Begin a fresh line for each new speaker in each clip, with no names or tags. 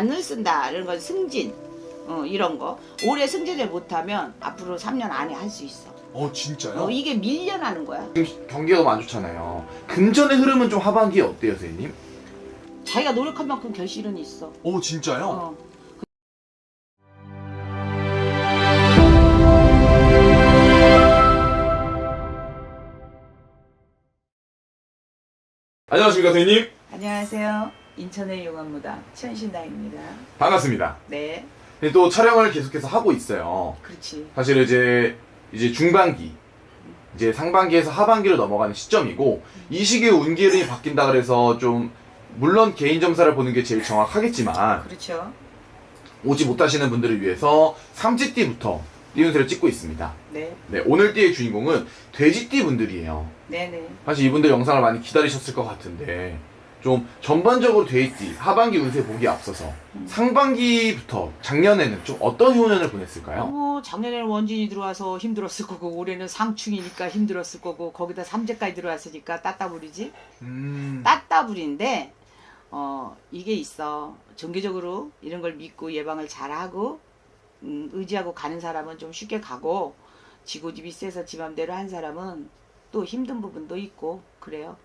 관을 쓴다 이런 건 승진 어, 이런 거 올해 승진을 못하면 앞으로 3년 안에 할 수 있어.
어 진짜요?
어, 이게 밀려나는 거야.
지금 경기가 너무 안 좋잖아요. 금전의 흐름은 좀 하반기에 어때요, 선생님?
자기가 노력한 만큼 결실은 있어.
어 진짜요?
어.
안녕하십니까, 선생님?
안녕하세요. 인천의 용암무당 천신다입니다.
반갑습니다.
네,
네, 또 촬영을 계속해서 하고 있어요.
그렇지.
사실 이제 이제 중반기 이제 상반기에서 하반기로 넘어가는 시점이고 이 시기에 운기름이 바뀐다 그래서 좀 물론 개인 점사를 보는 게 제일 정확하겠지만
그렇죠.
오지 못하시는 분들을 위해서 삼지띠부터 띠운세를 찍고 있습니다.
네,
네, 오늘 띠의 주인공은 돼지띠 분들이에요.
네, 네.
사실 이분들 영상을 많이 기다리셨을 것 같은데 좀 전반적으로 돼있지 하반기 운세 보기 앞서서 상반기부터 작년에는 좀 어떤 효년을 보냈을까요?
뭐 작년에는 원진이 들어와서 힘들었을 거고 올해는 상충이니까 힘들었을 거고 거기다 삼재까지 들어왔으니까 따따블이지.
음,
따따블인데 어 이게 있어. 정기적으로 이런 걸 믿고 예방을 잘하고 음, 의지하고 가는 사람은 좀 쉽게 가고 지고집이 세서 지 맘대로 한 사람은 또 힘든 부분도 있고 그래요.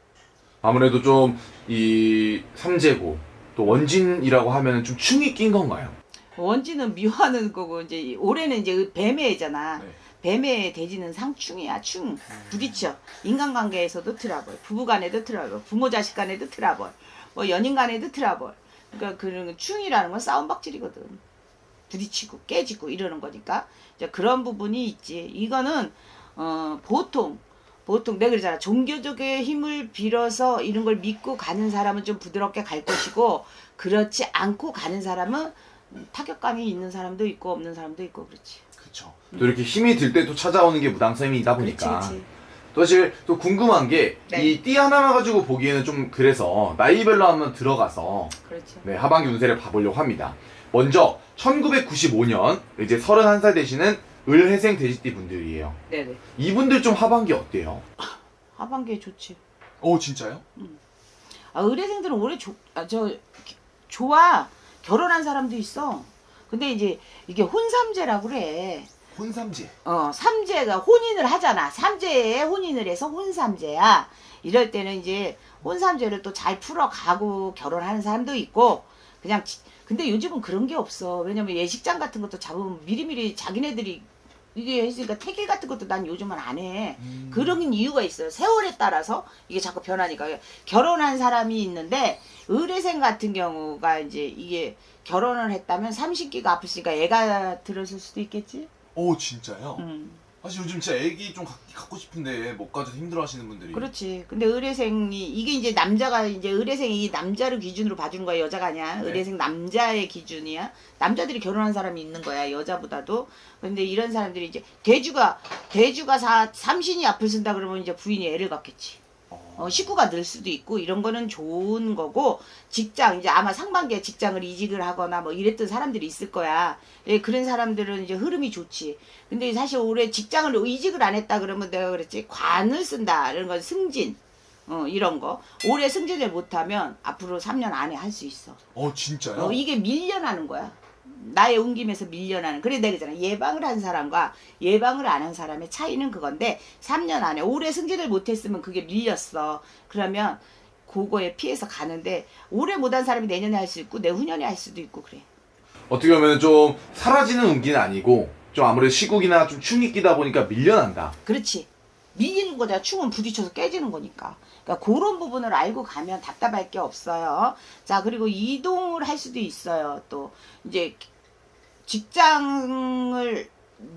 아무래도 좀 이 삼재고 또 원진이라고 하면 좀 충이 낀 건가요?
원진은 미워하는 거고 이제 올해는 이제 뱀해잖아.
네.
뱀의 돼지는 상충이야 충 부딪혀 인간관계에서도 트러블 부부간에도 트러블 부모 자식 간에도 트러블 뭐 연인 간에도 트러블 그러니까 그런 충이라는 건 싸움박질이거든 부딪히고 깨지고 이러는 거니까 이제 그런 부분이 있지 이거는 어 보통 보통 내가 그러잖아 종교적의 힘을 빌어서 이런 걸 믿고 가는 사람은 좀 부드럽게 갈 것이고 그렇지 않고 가는 사람은 타격감이 있는 사람도 있고 없는 사람도 있고 그렇지
그쵸.
또 이렇게 힘이 들 때 또 찾아오는 게 무당쌤이다
그렇지
보니까
그렇지
또 사실 또 궁금한 게
네.
이띠 하나만 가지고 보기에는 좀 그래서 나이별로 한번 들어가서
그렇죠
네, 하반기 운세를 봐보려고 합니다. 먼저 1995년 이제 31살 되시는 을해생 돼지띠 분들이에요.
네네
이분들 좀 하반기 어때요?
하반기에 좋지.
어 진짜요?
아, 의뢰생들은 올해 조, 아, 저, 기- 좋아. 결혼한 사람도 있어. 근데 이제 이게 혼삼제라고 그래.
혼삼제.
어, 삼제가 혼인을 하잖아. 삼제에 혼인을 해서 혼삼제야. 이럴 때는 이제 혼삼제를 또 잘 풀어가고 결혼하는 사람도 있고, 그냥, 지- 근데 요즘은 그런 게 없어. 왜냐면 예식장 같은 것도 잡으면 미리미리 자기네들이 이게 했으니까 태길 같은 것도 난 요즘은 안 해.
음.
그런 이유가 있어요. 세월에 따라서 이게 자꾸 변하니까 결혼한 사람이 있는데 의뢰생 같은 경우가 이제 이게 결혼을 했다면 30기가 아프시니까 애가 들었을 수도 있겠지.
어 진짜요?
음.
사실 요즘 진짜 애기 좀 갖- 갖고 싶은데 못 가져서 힘들어하시는 분들이.
그렇지. 근데 의뢰생이 이게 이제 남자가 이제 의뢰생이 이 남자를 기준으로 봐주는 거야. 여자가 아니야.
네.
의뢰생 남자의 기준이야. 남자들이 결혼한 사람이 있는 거야. 여자보다도. 근데 이런 사람들이 이제 대주가 대주가 사, 삼신이 앞을 쓴다 그러면 이제 부인이 애를 갖겠지. 어, 식구가 늘 수도 있고 이런 거는 좋은 거고 직장 이제 아마 상반기에 직장을 이직을 하거나 뭐 이랬던 사람들이 있을 거야. 예, 그런 사람들은 이제 흐름이 좋지. 근데 사실 올해 직장을 이직을 안 했다 그러면 내가 그랬지 관을 쓴다 이런 건 승진 어 이런 거 올해 승진을 못하면 앞으로 3년 안에 할 수 있어.
어 진짜요?
어, 이게 밀려나는 거야. 나의 옮김에서 밀려나는. 그래 내가 그잖아. 예방을 한 사람과 예방을 안 한 사람의 차이는 그건데 3년 안에 올해 승진을 못했으면 그게 밀렸어. 그러면 그거에 피해서 가는데 올해 못한 사람이 내년에 할 수 있고 내후년에 할 수도 있고 그래.
어떻게 보면 좀 사라지는 운기는 아니고 좀 아무래도 시국이나 좀 충이 끼다 보니까 밀려난다.
그렇지. 밀리는 거잖아. 충은 부딪혀서 깨지는 거니까. 그러니까 그런 부분을 알고 가면 답답할 게 없어요. 자, 그리고 이동을 할 수도 있어요. 또 이제 직장을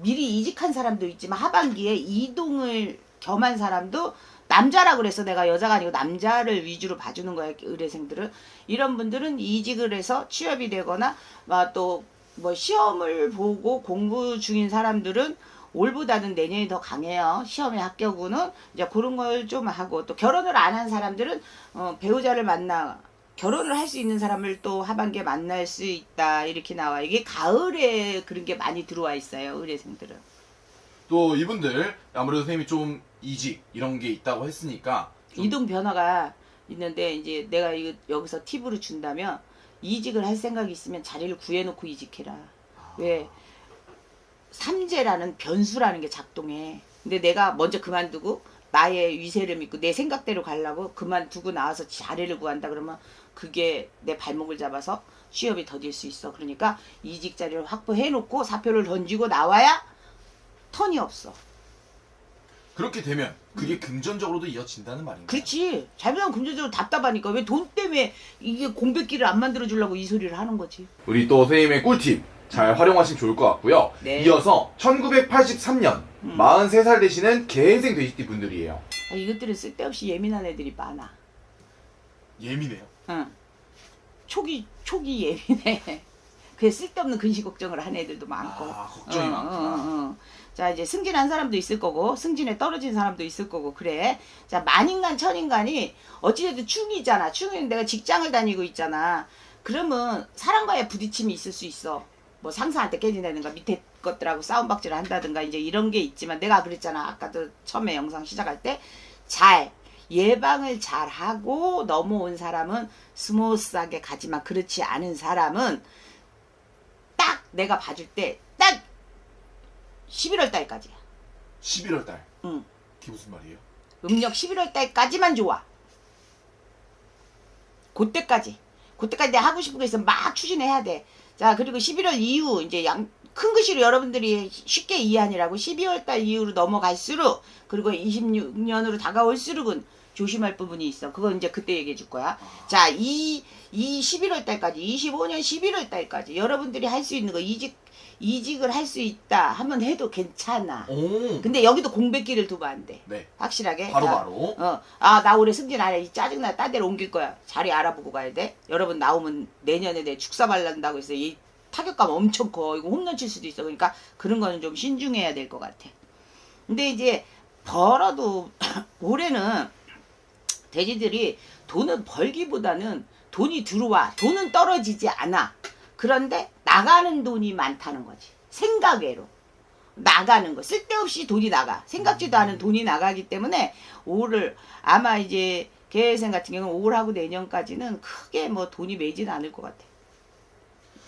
미리 이직한 사람도 있지만 하반기에 이동을 겸한 사람도 남자라 그래서 내가 여자가 아니고 남자를 위주로 봐주는 거야 의뢰생들은 이런 분들은 이직을 해서 취업이 되거나 또뭐 시험을 보고 공부 중인 사람들은 올보다는 내년이 더 강해요. 시험의 합격은 이제 그런 걸 좀 하고 또 결혼을 안 한 사람들은 어, 배우자를 만나 결혼을 할 수 있는 사람을 또 하반기에 만날 수 있다 이렇게 나와 이게 가을에 그런 게 많이 들어와 있어요 의뢰생들은
또 이분들 아무래도 선생님이 좀 이직 이런 게 있다고 했으니까 좀
이동 변화가 있는데 이제 내가 이거 여기서 팁으로 준다면 이직을 할 생각이 있으면 자리를 구해놓고 이직해라. 왜 삼재라는 변수라는 게 작동해. 근데 내가 먼저 그만두고 나의 위세를 믿고 내 생각대로 가려고 그만두고 나와서 자리를 구한다 그러면 그게 내 발목을 잡아서 취업이 더딜 수 있어. 그러니까 이직 자리를 확보해 놓고 사표를 던지고 나와야 턴이 없어.
그렇게 되면 그게 금전적으로도 이어진다는 말인가요?
그렇지. 잘못하면 금전적으로 답답하니까 왜 돈 때문에 이게 공백기를 안 만들어 주려고 이 소리를 하는 거지.
우리 또 선생님의 꿀팁 잘 활용하시면 좋을 것 같고요.
네.
이어서 1983년
음.
43살 되시는 개인생 돼지띠 분들이에요.
아, 이것들은 쓸데없이 예민한 애들이 많아.
예민해요.
응. 초기 초기 예민해. 그 쓸데없는 근시 걱정을 하는 애들도 많고.
아, 걱정이
어,
많구나.
어, 어. 자 이제 승진한 사람도 있을 거고 승진에 떨어진 사람도 있을 거고 그래. 자 만인간 천인간이 어찌됐든 충이잖아. 충이는 내가 직장을 다니고 있잖아. 그러면 사람과의 부딪힘이 있을 수 있어. 뭐 상사한테 깨진다든가 밑에 것들하고 싸움박질을 한다든가 이제 이런 게 있지만 내가 그랬잖아. 아까도 처음에 영상 시작할 때 잘 예방을 잘 하고 넘어온 사람은 스무스하게 가지만 그렇지 않은 사람은 딱 내가 봐줄 때 딱 11월 달까지야.
11월 달.
응.
그게 무슨 말이에요?
음력 11월 달까지만 좋아. 그때까지. 그때까지 내가 하고 싶은 거 있으면 막 추진해야 돼. 자, 그리고 11월 이후 이제 양, 큰 글씨로 여러분들이 쉽게 이해하니라고 12월 달 이후로 넘어갈수록 그리고 26년으로 다가올수록은 조심할 부분이 있어. 그건 이제 그때 얘기해 줄 거야. 자, 이, 이 11월 달까지, 25년 11월 달까지 여러분들이 할 수 있는 거 이직, 이직을 할 수 있다 하면 해도 괜찮아.
오.
근데 여기도 공백기를 두면 안 돼.
네.
확실하게.
바로
자,
바로.
어, 아, 나 올해 승진 안 해. 이 짜증나. 딴 데로 옮길 거야. 자리 알아보고 가야 돼. 여러분 나오면 내년에 내 축사 발란다고 해서 이 타격감 엄청 커. 이거 홈런 칠 수도 있어. 그러니까 그런 거는 좀 신중해야 될 것 같아. 근데 이제 벌어도 올해는 돼지들이 돈을 벌기보다는 돈이 들어와. 돈은 떨어지지 않아. 그런데 나가는 돈이 많다는 거지. 생각외로. 나가는 거 쓸데없이 돈이 나가 생각지도 않은 돈이 나가기 때문에 올을 아마 이제 계획생 같은 경우는 올하고 내년까지는 크게 뭐 돈이 매진 않을 것 같아.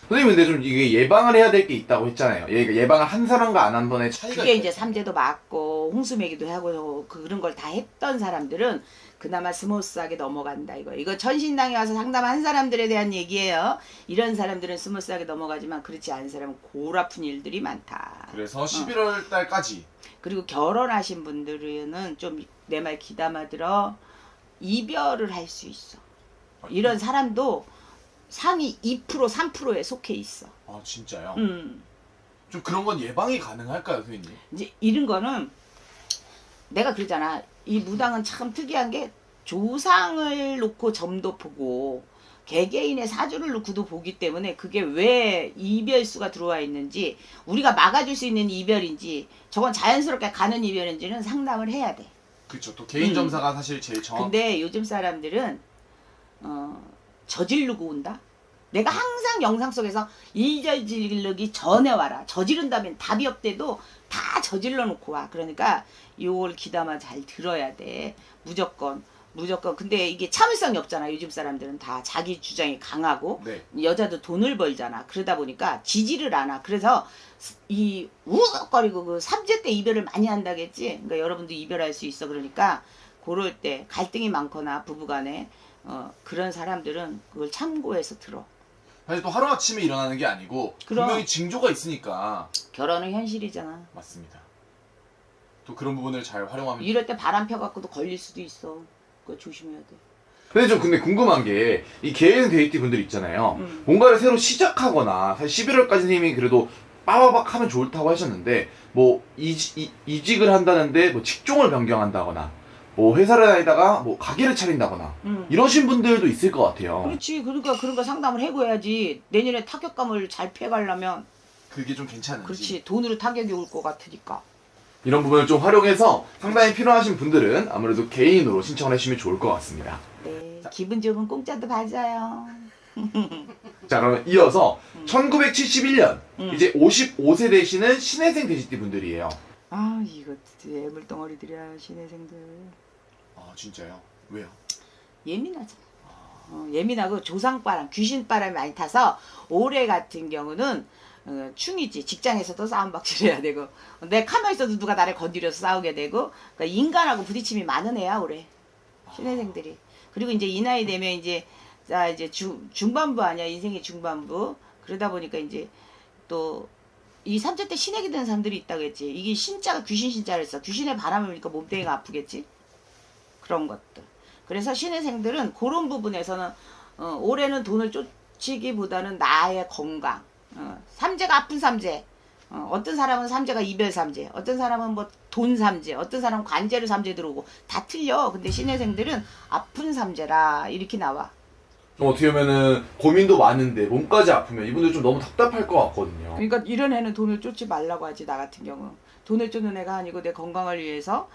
선생님 근데 좀 이게 예방을 해야 될 게 있다고 했잖아요. 예, 예방을 한 사람과 안 한 번의
차이가
그게
있다.
이제 삼재도 맞고 홍수매기도 하고 그런 걸 다 했던 사람들은 그나마 스무스하게 넘어간다 이거. 이거 전신당에 와서 상담한 사람들에 대한 얘기예요. 이런 사람들은 스무스하게 넘어가지만 그렇지 않은 사람은 골 아픈 일들이 많다.
그래서 11월 달까지
그리고 결혼하신 분들은 좀 내 말 귀담아 들어 이별을 할 수 있어. 이런 사람도 상위 2% 3%에 속해 있어.
아 진짜요?
음.
좀 그런 건 예방이 가능할까요, 선생님?
이제 이런 거는 내가 그러잖아. 이 무당은 참 특이한 게 조상을 놓고 점도 보고 개개인의 사주를 놓고도 보기 때문에 그게 왜 이별수가 들어와 있는지 우리가 막아줄 수 있는 이별인지 저건 자연스럽게 가는 이별인지는 상담을 해야 돼.
그렇죠. 또 개인
음.
점사가 사실 제일 정확.
근데 요즘 사람들은 어, 저지르고 온다. 내가 항상 영상 속에서 일 저지르기 전에 와라. 저지른다면 답이 없대도 다 저질러 놓고 와. 그러니까 요걸 귀담아 잘 들어야 돼. 무조건. 무조건. 근데 이게 참을성이 없잖아. 요즘 사람들은 다 자기 주장이 강하고
네.
여자도 돈을 벌잖아. 그러다 보니까 지지를 않아. 그래서 이 우걱거리고 그 삼재 때 이별을 많이 한다겠지. 그러니까 여러분도 이별할 수 있어. 그러니까 그럴 때 갈등이 많거나 부부간에 어, 그런 사람들은 그걸 참고해서 들어.
사실 또 하루 아침에 일어나는 게 아니고
그럼.
분명히 징조가 있으니까
결혼은 현실이잖아.
맞습니다. 또 그런 부분을 잘 활용하면
이럴 때 바람 펴갖고도 걸릴 수도 있어. 그거 조심해야 돼.
근데 좀 근데 궁금한 게 이 개인 데이트 분들 있잖아요.
음.
뭔가를 새로 시작하거나 사실 11월까지 선생님이 그래도 빠바박 하면 좋다고 하셨는데 뭐 이직, 이, 직을 한다는데 뭐 직종을 변경한다거나 뭐 회사를 다니다가 뭐 가게를 차린다거나
음.
이러신 분들도 있을 것 같아요.
그렇지. 그러니까 그런 거 상담을 해고야지. 내년에 타격감을 잘 피해가려면
그게 좀 괜찮은지.
그렇지. 돈으로 타격이 올 것 같으니까.
이런 부분을 좀 활용해서 상담이 필요하신 분들은 아무래도 개인으로 신청을 해주시면 좋을 것 같습니다.
네. 기분 좋으면 공짜도 받아요.
자 그러면 이어서
음.
1971년
음.
이제 55세 되시는 신혜생 돼지띠 분들이에요.
아 이거 애물덩어리들이야 신혜생들
아 진짜요? 왜요?
예민하잖아 어, 예민하고 조상바람, 귀신바람이 많이 타서 올해 같은 경우는 어, 충이지. 직장에서도 싸움박질해야 되고 내 가만히 있어도 누가 나를 건드려서 싸우게 되고 그러니까 인간하고 부딪힘이 많은 애야 올해. 신혜생들이. 그리고 이제 이 나이 되면 이제 자 이제 중, 중반부 아니야? 인생의 중반부. 그러다 보니까 이제 또 이 삼재 때 신에게 된 사람들이 있다겠지. 이게 신자가 귀신 신자를 써. 귀신의 바람을 보니까 몸뚱이가 아프겠지 그런 것들. 그래서 신혜생들은 그런 부분에서는 어, 올해는 돈을 쫓기보다는 나의 건강 어, 삼재가 아픈 삼재 어, 어떤 사람은 삼재가 이별 삼재 어떤 사람은 뭐 돈 삼재 어떤 사람은 관제로 삼재 들어오고 다 틀려. 근데 신혜생들은 아픈 삼재라 이렇게 나와.
좀 어떻게 보면은 고민도 많은데 몸까지 아프면 이분들 좀 너무 답답할 것 같거든요.
그러니까 이런 애는 돈을 쫓지 말라고 하지 나 같은 경우. 돈을 쫓는 애가 아니고 내 건강을 위해서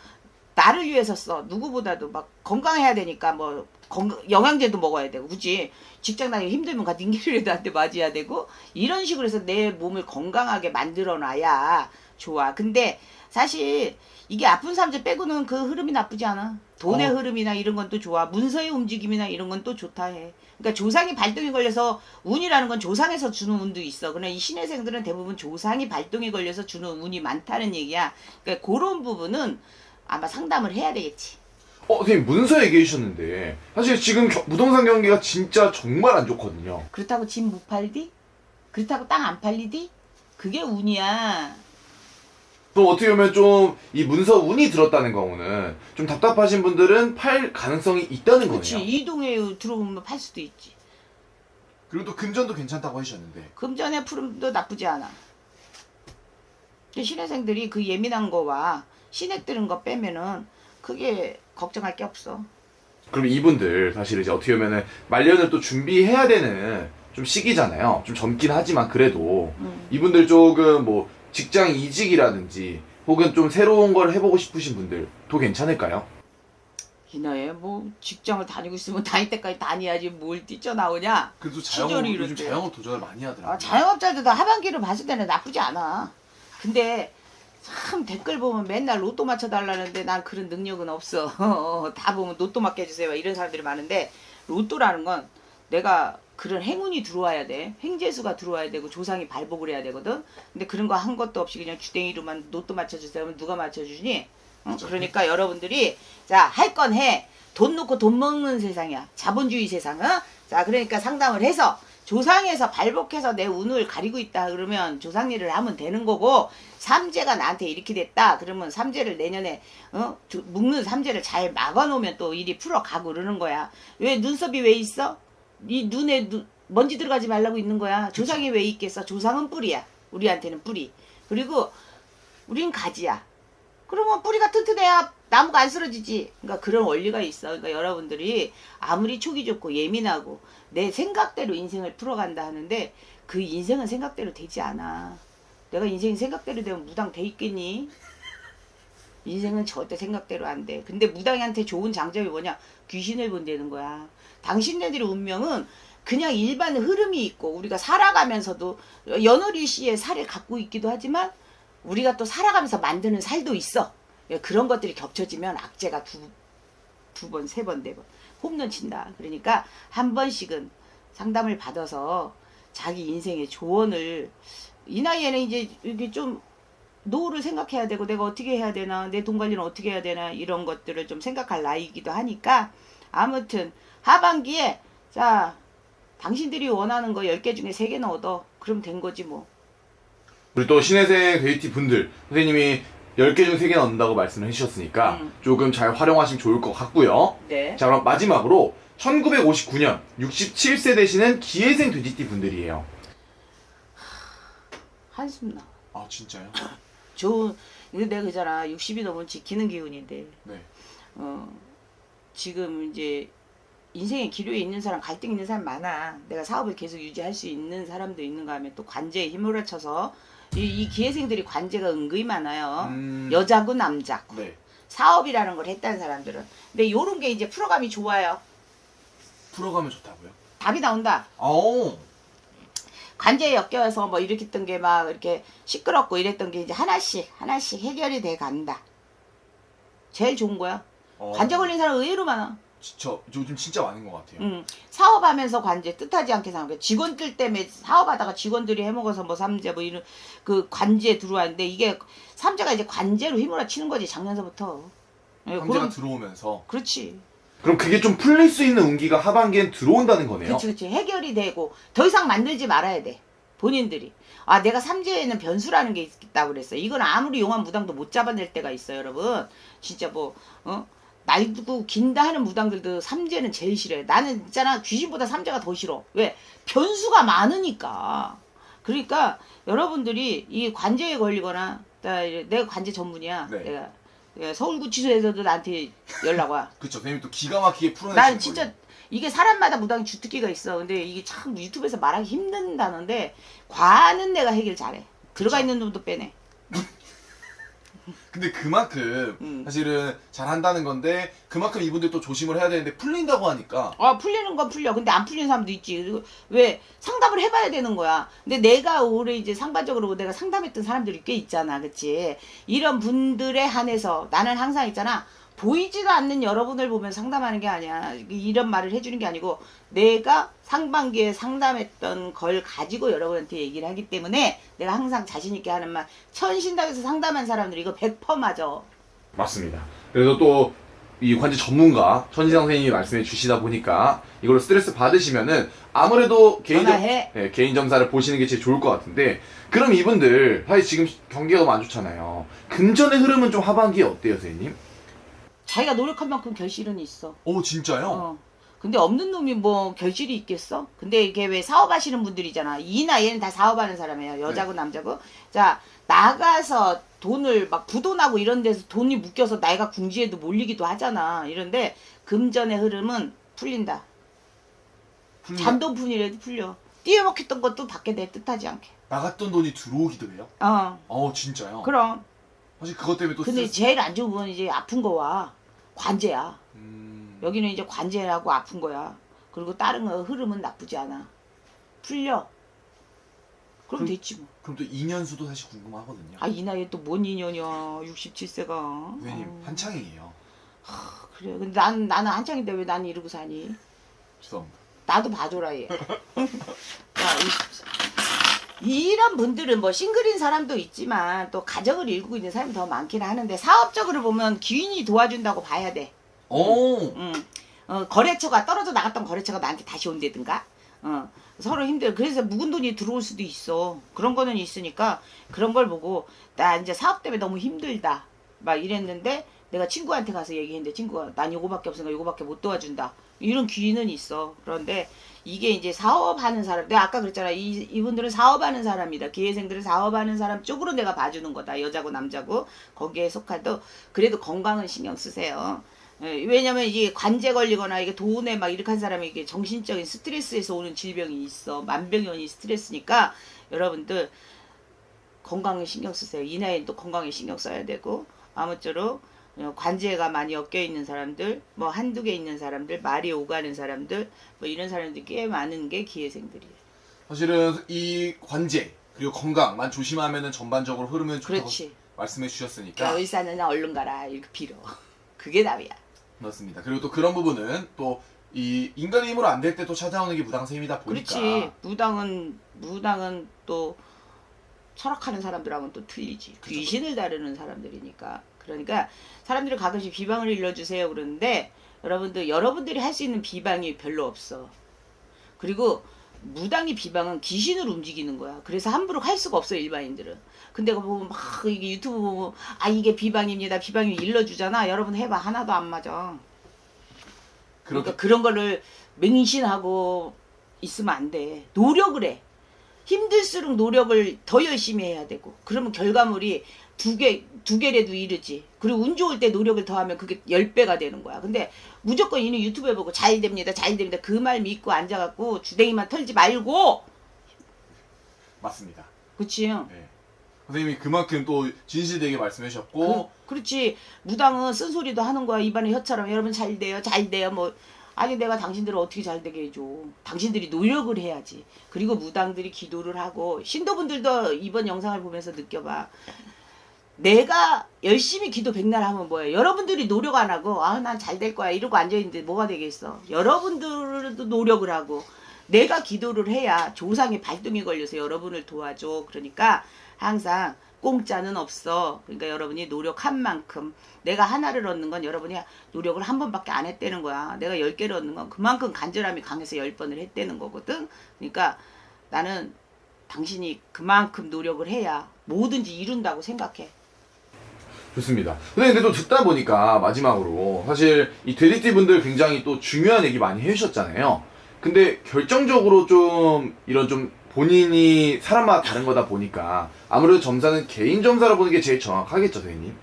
나를 위해서 써 누구보다도 막 건강해야 되니까 뭐 건강, 영양제도 먹어야 되고 그지 직장 다니기 힘들면 가 닝기를 한테 맞아야 되고 이런 식으로 해서 내 몸을 건강하게 만들어 놔야 좋아 근데 사실 이게 아픈 삼재 빼고는 그 흐름이 나쁘지 않아 돈의
어.
흐름이나 이런 건 또 좋아 문서의 움직임이나 이런 건 또 좋다 해 그러니까 조상이 발동이 걸려서 운이라는 건 조상에서 주는 운도 있어. 그러나 이 신혜생들은 대부분 조상이 발동이 걸려서 주는 운이 많다는 얘기야. 그러니까 그런 부분은 아마 상담을 해야 되겠지.
어, 선생님 문서 얘기해 주셨는데 사실 지금 겨- 부동산 경기가 진짜 정말 안 좋거든요.
그렇다고 집 못 팔디? 그렇다고 땅 안 팔리디? 그게 운이야.
그럼 어떻게 보면 좀 이 문서 운이 들었다는 경우는 좀 답답하신 분들은 팔 가능성이 있다는
그렇지.
거네요.
이동에 들어오면 팔 수도 있지.
그리고 또 금전도 괜찮다고 하셨는데
금전의 푸름도 나쁘지 않아. 근데 신혜생들이 그 예민한 거와 신액 들은 거 빼면은 크게 걱정할 게 없어.
그럼 이분들 사실 이제 어떻게 보면은 말년을 또 준비해야 되는 좀 시기잖아요. 좀 젊긴 하지만 그래도
음.
이분들 조금 뭐 직장 이직이라든지 혹은 좀 새로운 걸 해보고 싶으신 분들 도 괜찮을까요?
이 나이에 뭐 직장을 다니고 있으면 다닐 때까지 다녀야지 뭘 뛰쳐나오냐.
그래도
시절이
자영업
이럴
요즘
때.
자영업 도전을 많이 하더라고요.
아, 자영업자들도 하반기를 봤을 때는 나쁘지 않아. 근데 참 댓글 보면 맨날 로또 맞춰달라는데 난 그런 능력은 없어. 다 보면 로또 맞게 해주세요. 이런 사람들이 많은데 로또라는 건 내가 그런 행운이 들어와야 돼. 횡재수가 들어와야 되고 조상이 발복을 해야 되거든. 근데 그런 거 한 것도 없이 그냥 주댕이로만 로또 맞춰주세요. 하면 누가 맞춰주니? 어? 그러니까 여러분들이 자 할 건 해. 돈 놓고 돈 먹는 세상이야. 자본주의 세상. 어? 자 그러니까 상담을 해서 조상에서 발복해서 내 운을 가리고 있다 그러면 조상 일을 하면 되는 거고 삼재가 나한테 이렇게 됐다 그러면 삼재를 내년에 어 두- 묶는 삼재를 잘 막아놓으면 또 일이 풀어가고 그러는 거야. 왜 눈썹이 왜 있어? 이 눈에 누- 먼지 들어가지 말라고 있는 거야. 조상이 왜 있겠어? 조상은 뿌리야. 우리한테는 뿌리. 그리고 우린 가지야. 그러면 뿌리가 튼튼해야 나무가 안 쓰러지지. 그러니까 그런 원리가 있어. 그러니까 여러분들이 아무리 촉이 좋고 예민하고 내 생각대로 인생을 풀어간다 하는데 그 인생은 생각대로 되지 않아. 내가 인생이 생각대로 되면 무당 돼 있겠니? 인생은 절대 생각대로 안 돼. 근데 무당한테 좋은 장점이 뭐냐? 귀신을 본다는 거야. 당신네들의 운명은 그냥 일반 흐름이 있고 우리가 살아가면서도 연어리 씨의 살을 갖고 있기도 하지만 우리가 또 살아가면서 만드는 살도 있어. 예, 그런 것들이 겹쳐지면 악재가 두, 두 번, 세 번, 네 번. 홈런 친다. 그러니까 한 번씩은 상담을 받아서 자기 인생의 조언을 이 나이에는 이제 이게 좀 노후를 생각해야 되고 내가 어떻게 해야 되나 내 돈 관리는 어떻게 해야 되나 이런 것들을 좀 생각할 나이이기도 하니까 아무튼 하반기에 자 당신들이 원하는 거 10개 중에 3개는 얻어 그럼 된 거지 뭐
우리 또 신혜생 데이티 분들 선생님이 10개 중 3개 넣는다고 말씀을 해주셨으니까
음.
조금 잘 활용하시면 좋을 것 같고요.
네.
자 그럼 마지막으로 1959년 67세 되시는 기회생 돼지띠 분들이에요.
한숨 나.
아 진짜요?
좋은 근데 내가 그잖아 60이 넘으면 지키는 기운인데
네.
어 지금 이제 인생의 기류에 있는 사람 갈등 있는 사람 많아 내가 사업을 계속 유지할 수 있는 사람도 있는가 하면 또 관제에 힘을 합쳐서 이, 이 기회생들이 관제가 은근히 많아요
음,
여자고 남자고
네.
사업이라는 걸 했다는 사람들은 근데 요런 게 이제 풀어감이 좋아요
풀어가면 좋다고요?
답이 나온다
어.
관제에 엮여서 뭐 이렇게 했던 게 막 이렇게 시끄럽고 이랬던 게 이제 하나씩 하나씩 해결이 돼 간다 제일 좋은 거야
어.
관제 걸린 사람 의외로 많아.
저 요즘 진짜 많은 것 같아요.
음, 사업하면서 관제 뜻하지 않게 사는 거야. 직원들 때문에 사업하다가 직원들이 해먹어서 뭐 삼재 뭐 이런 그 관제에 들어왔는데 이게 삼재가 이제 관제로 휘몰아 치는 거지 작년서부터. 예,
형제가
그런
들어오면서
그렇지.
그럼 그게 좀 풀릴 수 있는 운기가 하반기엔 들어온다는 거네요.
그렇지, 그렇지. 해결이 되고 더 이상 만들지 말아야 돼. 본인들이. 아, 내가 삼재에는 변수라는 게 있다고 그랬어. 이건 아무리 용한 무당도 못 잡아낼 때가 있어요, 여러분. 진짜 뭐, 어? 날고 긴다 하는 무당들도 삼재는 제일 싫어요. 나는 있잖아, 귀신보다 삼재가 더 싫어. 왜? 변수가 많으니까. 그러니까 여러분들이 이 관제에 걸리거나, 내가 관제 전문이야.
네.
내가. 내가 서울구치소에서도 나한테 연락 와.
그쵸 선생님 또 기가 막히게 풀어내시는
난. 진짜 이게 사람마다 무당이 주특기가 있어. 근데 이게 참 유튜브에서 말하기 힘든 다는데 과는 내가 해결 잘해. 들어가. 있는 놈도 빼내.
근데 그만큼
음.
사실은 잘한다는 건데 그만큼 이분들 또 조심을 해야 되는데 풀린다고 하니까
아 풀리는 건 풀려. 근데 안 풀리는 사람도 있지. 그리고 왜 상담을 해봐야 되는 거야. 근데 내가 올해 이제 상반적으로 내가 상담했던 사람들이 꽤 있잖아, 그치? 이런 분들에 한해서 나는 항상 있잖아. 보이지도 않는 여러분을 보면 상담하는 게 아니야. 이런 말을 해주는 게 아니고 내가 상반기에 상담했던 걸 가지고 여러분한테 얘기를 하기 때문에 내가 항상 자신 있게 하는 말. 천신당에서 상담한 사람들 이거 100% 맞아.
맞습니다. 그래서 또 이 관제 전문가 천지상 선생님이 말씀해 주시다 보니까 이걸로 스트레스 받으시면은 아무래도 개인 점,
전화해.
네, 개인 점사를 보시는 게 제일 좋을 것 같은데 그럼 이분들 사실 지금 경기가 너무 안 좋잖아요. 금전의 흐름은 좀 하반기에 어때요, 선생님?
자기가 노력한 만큼 결실은 있어.
오 진짜요?
어. 근데 없는 놈이 뭐 결실이 있겠어? 근데 이게 왜 사업하시는 분들이잖아. 이 나이에는 다 사업하는 사람이에요. 여자고 남자고. 자 나가서 돈을 막 부도나고 이런 데서 돈이 묶여서 나이가 궁지에도 몰리기도 하잖아. 이런데 금전의 흐름은 풀린다.
풀린-
잔돈푼이라도 풀려. 띄어먹혔던 것도 받게 돼 뜻하지 않게.
나갔던 돈이 들어오기도 해요?
어.
어 진짜요?
그럼.
사실 그것 때문에 또
근데
스트레스
제일 안 좋은 건 이제 아픈 거와 관제야.
음...
여기는 이제 관제라고 아픈 거야. 그리고 다른 거 흐름은 나쁘지 않아. 풀려. 그럼
그럼-
됐지 뭐.
그럼 또 2년수도 사실 궁금하거든요
아 이 나이에 또 뭔 인연이야. 67세가.
선생님 한창이에요
그래. 근데 난 나는 한창인데 왜 난 이러고 사니?
죄송합니다
나도 봐줘라 얘. 야, 이, 이런 분들은 뭐 싱글인 사람도 있지만 또 가정을 일구고 있는 사람이 더 많긴 하는데 사업적으로 보면 기인이 도와준다고 봐야 돼.
오
음, 어, 거래처가 떨어져 나갔던 거래처가 나한테 다시 온다든가. 어, 서로 힘들어. 그래서 묵은 돈이 들어올 수도 있어. 그런 거는 있으니까 그런 걸 보고 나 이제 사업 때문에 너무 힘들다. 막 이랬는데 내가 친구한테 가서 얘기했는데 친구가 난 요거밖에 없으니까 요거밖에 못 도와준다. 이런 귀는 있어. 그런데 이게 이제 사업하는 사람, 내가 아까 그랬잖아. 이, 이분들은 사업하는 사람이다. 기회생들은 사업하는 사람 쪽으로 내가 봐주는 거다. 여자고 남자고. 거기에 속하도 그래도 건강은 신경 쓰세요. 예, 왜냐면 이게 관제 걸리거나 이게 돈에 막 이렇게 한 사람이 이게 정신적인 스트레스에서 오는 질병이 있어. 만병연이 스트레스니까 여러분들 건강에 신경 쓰세요. 이 나이엔 또 건강에 신경 써야 되고 아무쪼록 어, 관제가 많이 엮여 있는 사람들, 뭐 한두 개 있는 사람들, 말이 오가는 사람들, 뭐 이런 사람들이 꽤 많은 게 기회생들이에요.
사실은 이 관제 그리고 건강만 조심하면은 전반적으로 흐르면 좋다고
그렇지.
말씀해 주셨으니까
의사는 얼른 가라 이렇게 빌어. 그게 답이야.
맞습니다. 그리고 또 그런 부분은 또 이 인간의 힘으로 안 될 때 또 찾아오는 게 무당 쌤이다 보니까
그렇지. 무당은 무당은 또 철학하는 사람들하고는 또 틀리지.
그죠.
귀신을 다루는 사람들이니까. 그러니까 사람들이 가끔씩 비방을 일러주세요 그러는데 여러분들 여러분들이 할 수 있는 비방이 별로 없어. 그리고 무당의 비방은 귀신을 움직이는 거야. 그래서 함부로 할 수가 없어 일반인들은. 근데 그거 보면 막 이게 유튜브 보면 아 이게 비방입니다. 비방이 일러주잖아. 여러분 해봐 하나도 안 맞아.
그렇게
그러니까 그런 거를 맹신하고 있으면 안 돼. 노력을 해. 힘들수록 노력을 더 열심히 해야 되고. 그러면 결과물이 두 개, 두 개라도 이르지. 그리고 운 좋을 때 노력을 더하면 그게 열 배가 되는 거야. 근데 무조건 이는 유튜브에 보고 잘 됩니다, 잘 됩니다. 그 말 믿고 앉아갖고 주댕이만 털지 말고.
맞습니다.
그치?
네. 선생님이 그만큼 또 진실되게 말씀해 주셨고
그, 그렇지. 무당은 쓴소리도 하는 거야. 입안에 혀처럼. 여러분 잘 돼요. 잘 돼요. 뭐. 아니 내가 당신들을 어떻게 잘 되게 해줘. 당신들이 노력을 해야지. 그리고 무당들이 기도를 하고 신도분들도 이번 영상을 보면서 느껴봐. 내가 열심히 기도 백날 하면 뭐예요? 여러분들이 노력 안 하고 아 난 잘 될 거야 이러고 앉아 있는데 뭐가 되겠어? 여러분들도 노력을 하고 내가 기도를 해야 조상의 발동이 걸려서 여러분을 도와줘. 그러니까 항상 공짜는 없어. 그러니까 여러분이 노력한 만큼 내가 하나를 얻는 건 여러분이 노력을 한 번밖에 안 했다는 거야. 내가 열 개를 얻는 건 그만큼 간절함이 강해서 열 번을 했다는 거거든. 그러니까 나는 당신이 그만큼 노력을 해야 뭐든지 이룬다고 생각해.
좋습니다. 근데, 근데 또 듣다 보니까 마지막으로 사실 이 돼지띠 분들 굉장히 또 중요한 얘기 많이 해주셨잖아요. 근데 결정적으로 좀 이런 좀 본인이 사람마다 다른 거다 보니까 아무래도 점사는 개인 점사로 보는 게 제일 정확하겠죠, 선생님?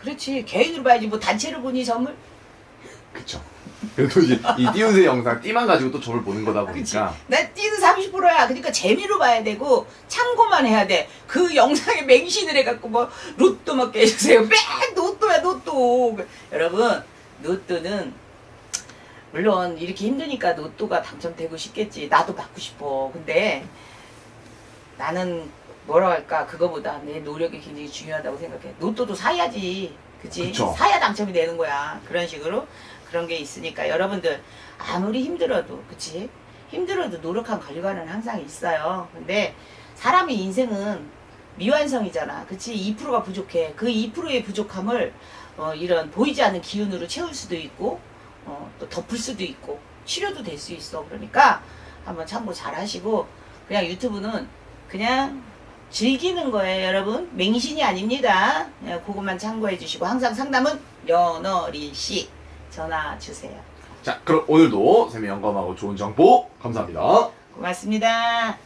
그렇지. 개인으로 봐야지 뭐 단체로 보니 점을.
그쵸. 그래도 이제 이 띄우세 영상 띠만 가지고 또 점을 보는 거다. 보니까
나 띠는 30%야. 그러니까 재미로 봐야 되고 참고만 해야 돼. 그 영상에 맹신을 해갖고 뭐 로또 먹게 해주세요. 매 로또야 로또. 여러분 로또는 물론 이렇게 힘드니까 로또가 당첨되고 싶겠지. 나도 받고 싶어. 근데 나는 뭐라 할까 그거보다 내 노력이 굉장히 중요하다고 생각해. 로또도 사야지. 그치?
그쵸.
사야 당첨이 되는 거야. 그런 식으로 그런 게 있으니까 여러분들 아무리 힘들어도 그치? 힘들어도 노력한 결과는 항상 있어요. 근데 사람의 인생은 미완성이잖아. 그치? 2%가 부족해. 그 2%의 부족함을 어, 이런 보이지 않는 기운으로 채울 수도 있고 어, 또 덮을 수도 있고 치료도 될 수 있어. 그러니까 한번 참고 잘 하시고 그냥 유튜브는 그냥 즐기는 거예요, 여러분. 맹신이 아닙니다. 그것만 참고해 주시고 항상 상담은 연어리 씨 전화 주세요.
자 그럼 오늘도 쌤의 영감하고 좋은 정보 감사합니다.
고맙습니다.